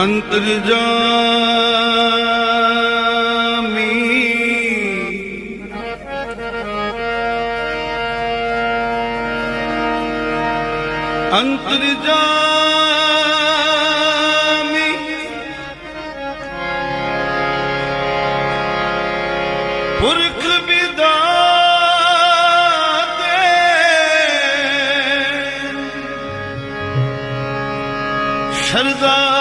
ਅੰਤਰ ਜਾਮੀ। ਅੰਤਰ ਜਾਮੀ। ਪੁਰਖ ਬਿਦਾਤੇ ਸ਼ਰਦਾ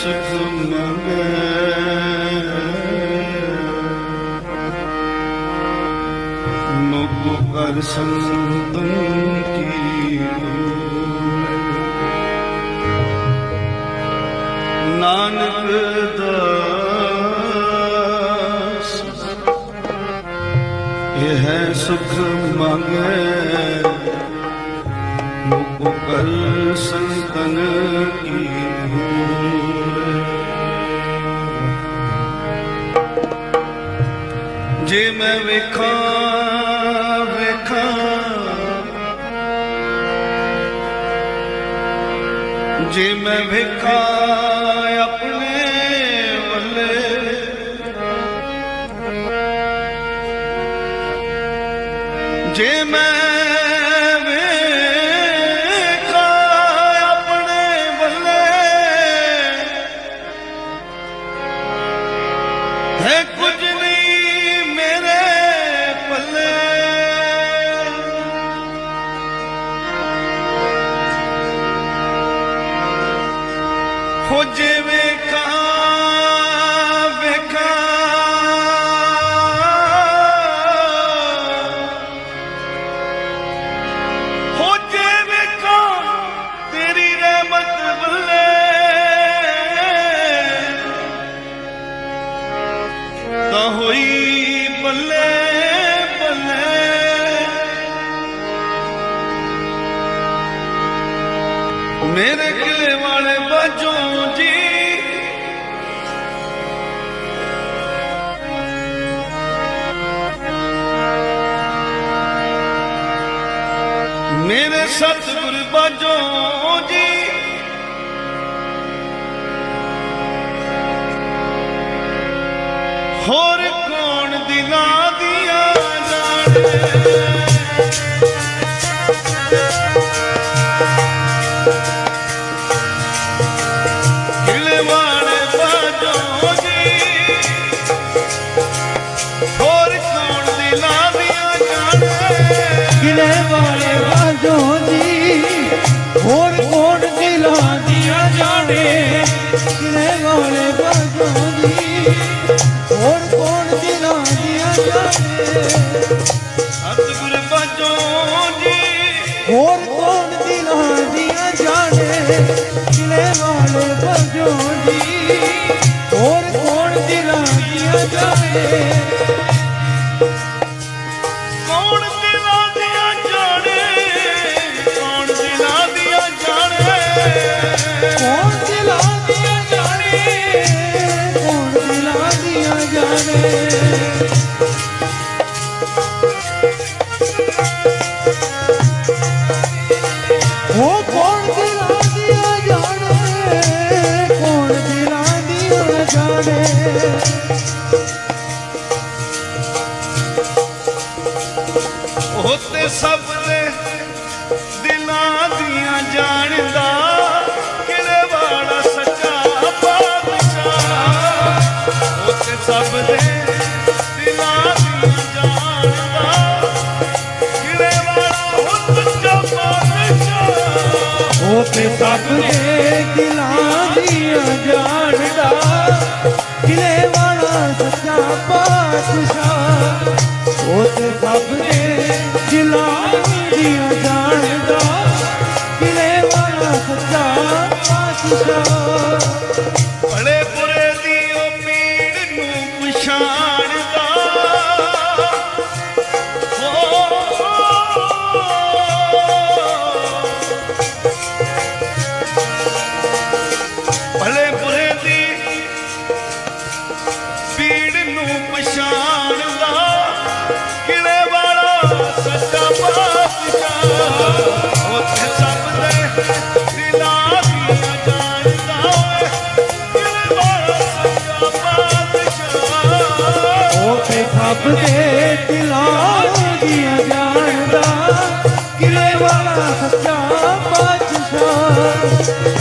ਹੈ ਸੁਖ ਮੰਗੇ ਕਰ ਸੰਤਨ ਕੀ ਨਾਨਕ ਦਾਸ ਇਹ ਹੈ ਸੁਖ ਮੰਗੇ ਮੁਖ ਕਰ ਸੰਤਨ ਕੀ ਜੇ ਮੈਂ ਵੇਖਾਂ ਵੇਖਾਂ। ਜੇ ਮੈਂ ਵੇਖਾਂ ਆਪਣੇ ਵੱਲੇ। ਜੇ ਮੈਂ ਹੋ ਜੇ ਵੇਖਾਂ ਵੇਖਾਂ। ਹੋ ਜੇ ਵੇਖਾਂ ਤੇਰੀ ਰਹਿਮਤ ਬੱਲੇ ਤਾਂ ਹੋਈ ਬੱਲੇ ਬੱਲੇ। ਮੇਰੇ ਕਿਲੇ ਵਾਲੇ ਜੀ। ਮੇਰੇ ਸਤਿਗੁਰ ਬਾਜੋਂ ਜੀ। ਹੋਰ ਕੌਣ ਦਿਲਾਂ ਦੀਆਂ ਜਾਣੇ? ਹੋਰ ਕੋਣ ਦਿਲਾਂ ਦੀਆਂ ਜਾਣੇ ਕਿਲੇ ਵਾਲੇ ਵਾਜੋ ਜੀ ਹੋਰ ਕੋਣ ਦਿਲਾਂ ਦੀਆਂ ਜਾਣੇ। ਸਤਿਗੁਰ ਬਾਜੋਂ ਜੀ ਹੋਰ ਕੋਣ ਦਿਲਾਂ ਦੀਆਂ ਜਾਣੇ ਕਿਲੇ ਵਾਲੇ ਜੀ ਹੋਰ ਕੋਣ ਦਿਲਾਂ ਦੀਆਂ ਜਾਣੇ ਸਭ ਦੇ ਦਿਲਾਂ ਦੀਆਂ ਜਾਣਦਾ ਕਿਹੜੇ ਵਾਲਾ ਉਹ ਸੱਚਾ ਪਾਤਸ਼ਾਹ ਉਹ ਤੇ ਸਭ ਦੇ ਦਿਲਾਂ ਦੀਆਂ ਜਾਣਦਾ ਕਿਲੇ ਵਾਲਾ ਸੱਚਾ ਪਾਤਸ਼ਾਹ ਸਭ ਦੇ ਦਿਲਾਂ ਦੀਆਂ ਜਾਣਦਾ ਕਿਲੇ ਵਾਲਾ ਸੱਚਾ ਪਾਤਸ਼ਾਹ।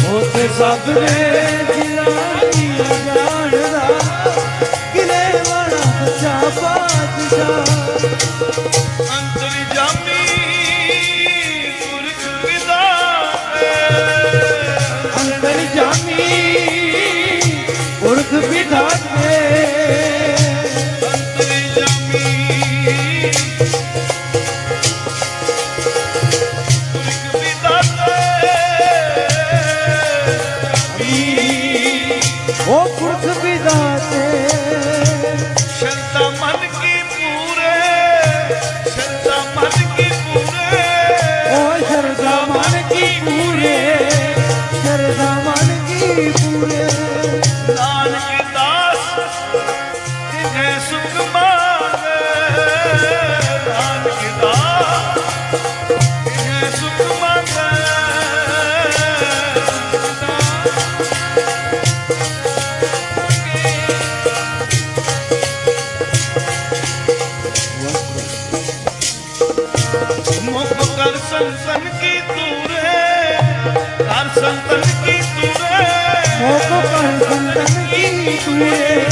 ਉਹ ਤੇ ਸਭ ਦੇ ਦਿਲਾਂ ਕੀ ਪੂਰੇ? ਸ਼ਰਦਾ ਮਨ ਕੀ ਪੂਰੇ? ਨਾਨਕ ਦਾਸ ਜਿਨੇ ਸੁਖ ਮੰਗੇ ਨਾਨਕ ਦਾਸ ਜਿਨੇ ਸੁਖ ਮੰਗੇ ਮੁਖ ਕਰ ਸੰਤਨ ਕੀ ਕਰ ਸੰਤਨ ਕੀ ਤੂਰੇ ਮੋਕ ਕਰ ਸੰਤਨ ਕੀ ਪੂਰੇ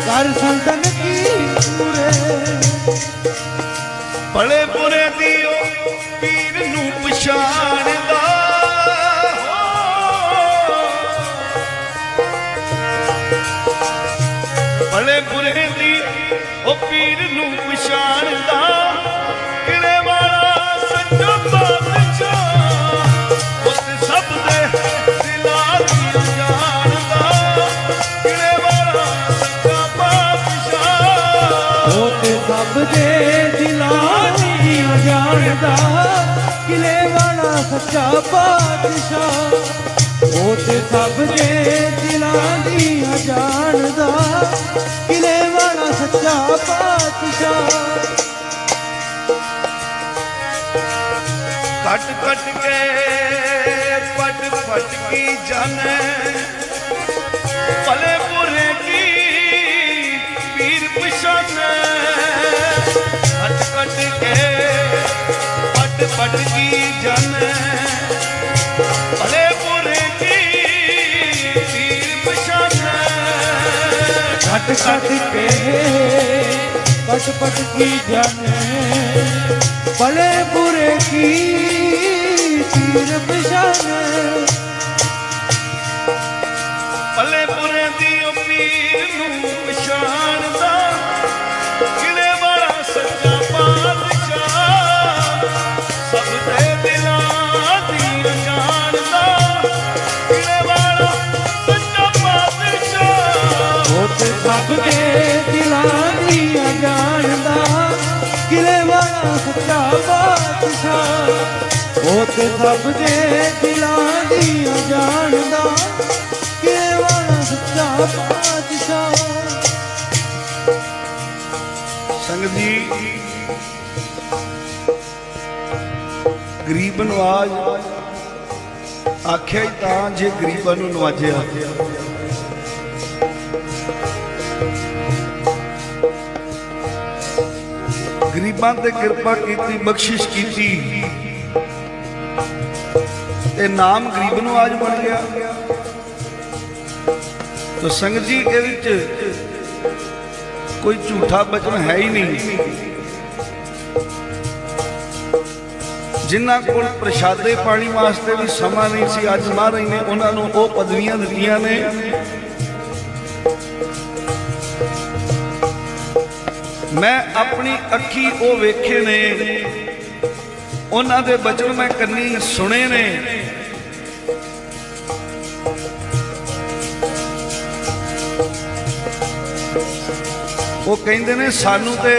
ਕਰ ਸੰਤਨ ਕੀ ਪੂਰੇ ਭਲੇ ਉਹ ਤੇ ਸਭ ਦੇ ਦਿਲਾਂ ਦੀਆਂ ਜਾਣਦਾ, ਕਿਲੇ ਵਾਲਾ ਸੱਚਾ ਪਾਤਸ਼ਾਹ। ਉਹ ਤੇ ਸਭ ਦੇ ਦਿਲਾਂ ਦੀਆਂ ਜਾਣਦਾ, ਕਿਲੇ ਵਾਲਾ ਸੱਚਾ ਪਾਤਸ਼ਾਹ। ਕੱਟ ਕੱਟ ਕੇ ਪਟ ਪਟ ਕੀ ਜਾਣੇ? ਭਲੇ ਪੀਰ ਪਛਾਨੇ ਕੱਟ ਕੱਟ ਕੇ ਪਟ ਪਟ ਕੀ ਜਾਣੇ। ਭਲੇ ਕੀ ਪੀਰ ਕੇ ਪਟ ਪਟ ਕੀ ਜਾਣੇ। ਭਲੇ ਬੁਰੇ ਕੀ ਤੀਰ ਉਹ ਸਭ ਦੇ ਦਿਲਾਂ ਦੀਆਂ ਜਾਣਦਾ ਕਿਲੇ ਸੱਚਾ ਬਾਦਸ਼ਾਹ ਸੰਗਤ ਜੀ, ਗਰੀਬ ਨਵਾਜ ਆਖਿਆ ਤਾਂ ਜੇ ਗਰੀਬਾਂ ਨੂੰ ਨਵਾਜਿਆ। ਗਰੀਬਾਂ ਤੇ ਕਿਰਪਾ ਕੀਤੀ, ਬਖਸ਼ਿਸ਼ ਕੀਤੀ। ਤੇ ਨਾਮ ਗਰੀਬ ਨਵਾਜ ਬਣ ਗਿਆ। ਤੋ ਸੰਗਤ ਜੀ ਇਹ ਵਿੱਚ ਕੋਈ ਝੂਠਾ ਬਚਨ ਹੈ ਹੀ ਨਹੀਂ। ਜਿਨ੍ਹਾਂ ਕੋਲ ਪ੍ਰਸ਼ਾਦੇ ਪਾਣੀ ਵਾਸਤੇ ਵੀ ਸਮਾਂ ਨਹੀਂ ਸੀ, ਅੱਜ ਮਹਾਰਾਜ ਨੇ ਉਹਨਾਂ ਨੂੰ ਉਹ ਪਦਵੀਆਂ ਦਿੱਤੀਆਂ ਨੇ। ਮੈਂ ਆਪਣੀ ਅੱਖੀ ਉਹ ਵੇਖੇ ਨੇ ਉਹਨਾਂ ਦੇ ਬਚਨ ਮੈਂ ਕੰਨੀ ਸੁਣੇ ਨੇ। ਉਹ ਕਹਿੰਦੇ ਨੇ, ਸਾਨੂੰ ਤੇ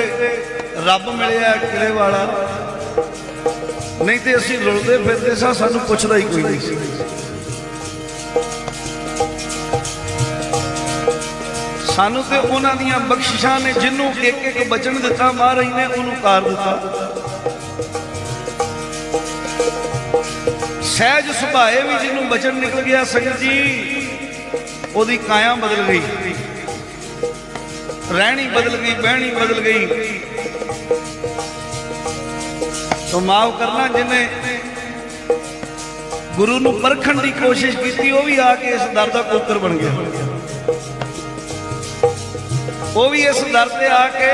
ਰੱਬ ਮਿਲਿਆ ਕਿਲੇ ਵਾਲਾ। ਨਹੀਂ ਤੇ ਅਸੀਂ ਰੁਲਦੇ ਫਿਰਦੇ ਸਾਂ, ਸਾਨੂੰ ਪੁੱਛਦਾ ਹੀ ਕੋਈ ਨਹੀਂ ਸੀ। ਸਾਨੂੰ ਤੇ ਉਹਨਾਂ ਦੀਆਂ ਬਖਸ਼ਿਸ਼ਾਂ ਨੇ, ਜਿਹਨੂੰ ਇੱਕ ਇੱਕ ਬਚਨ ਦਿੱਤਾ, ਮਹਾਰਾਜ ਨੇ ਉਹਨੂੰ ਕਾਰ ਦਿੱਤਾ। ਸਹਿਜ ਸੁਭਾਏ ਵੀ ਜਿਹਨੂੰ ਬਚਨ ਨਿਕਲ ਗਿਆ, ਸੰਗਤ ਜੀ, ਉਹਦੀ ਕਾਇਆ ਬਦਲ ਗਈ। ਰਹਿਣੀ ਬਦਲ ਗਈ, ਬਹਿਣੀ ਬਦਲ ਗਈ। ਤੋ ਮਾਫ ਕਰਨਾ ਜਿਹਨੇ ਗੁਰੂ ਨੂੰ ਪਰਖਣ ਦੀ ਕੋਸ਼ਿਸ਼ ਕੀਤੀ, ਉਹ ਵੀ ਆ ਕੇ ਇਸ ਦਰ ਦਾ ਕੋਤਰ ਬਣ ਗਿਆ। ਉਹ ਵੀ ਇਸ ਦਰ ਤੇ ਆ ਕੇ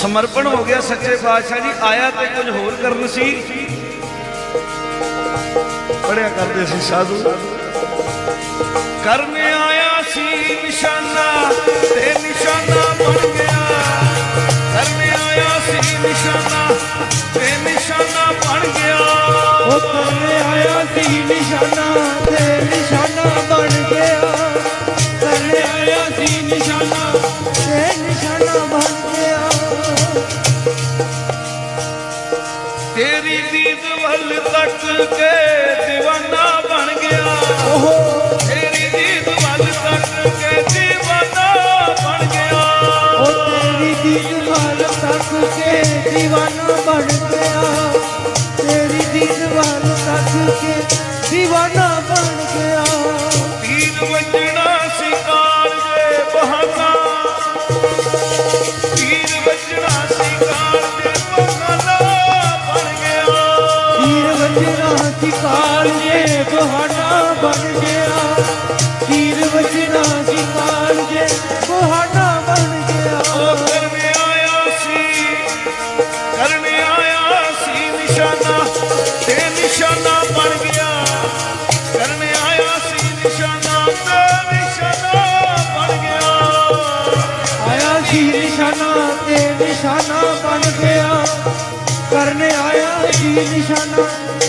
ਸਮਰਪਣ ਹੋ ਗਿਆ ਸੱਚੇ ਪਾਤਸ਼ਾਹ ਜੀ ਆਇਆ ਤੇ ਕੁਝ ਹੋਰ ਕਰਨ ਸੀ। ਪੜਿਆ ਕਰਦੇ ਸੀ ਸਾਧੂ। ਕਰਨ ਆਇਆ ਸੀ ਨਿਸ਼ਾਨਾ ਤੇ ਨਿਸ਼ਾਨਾ ਬਣ ਗਿਆ। ਕਰਨ ਆਇਆ ਸੀ ਨਿਸ਼ਾਨਾ ਤੇ ਨਿਸ਼ਾਨਾ ਬਣ ਗਿਆ। ਉਹ ਕਰਨੇ ਆਇਆ ਸੀ ਨਿਸ਼ਾਨਾ ਵੱਲ ਤੱਕ ਕੇ دیਵਾਨਾ ਬਣ ਗਿਆ। ਓਹੋ। ਤੱਕ ਕੇ دیਵਾਨਾ ਬਣ ਗਿਆ। ਓ ਤੇਰੀ ਦੀਦ ਤੱਕ ਕੇ دیਵਾਨਾ ਬਣ ਗਿਆ। ਗਿਆ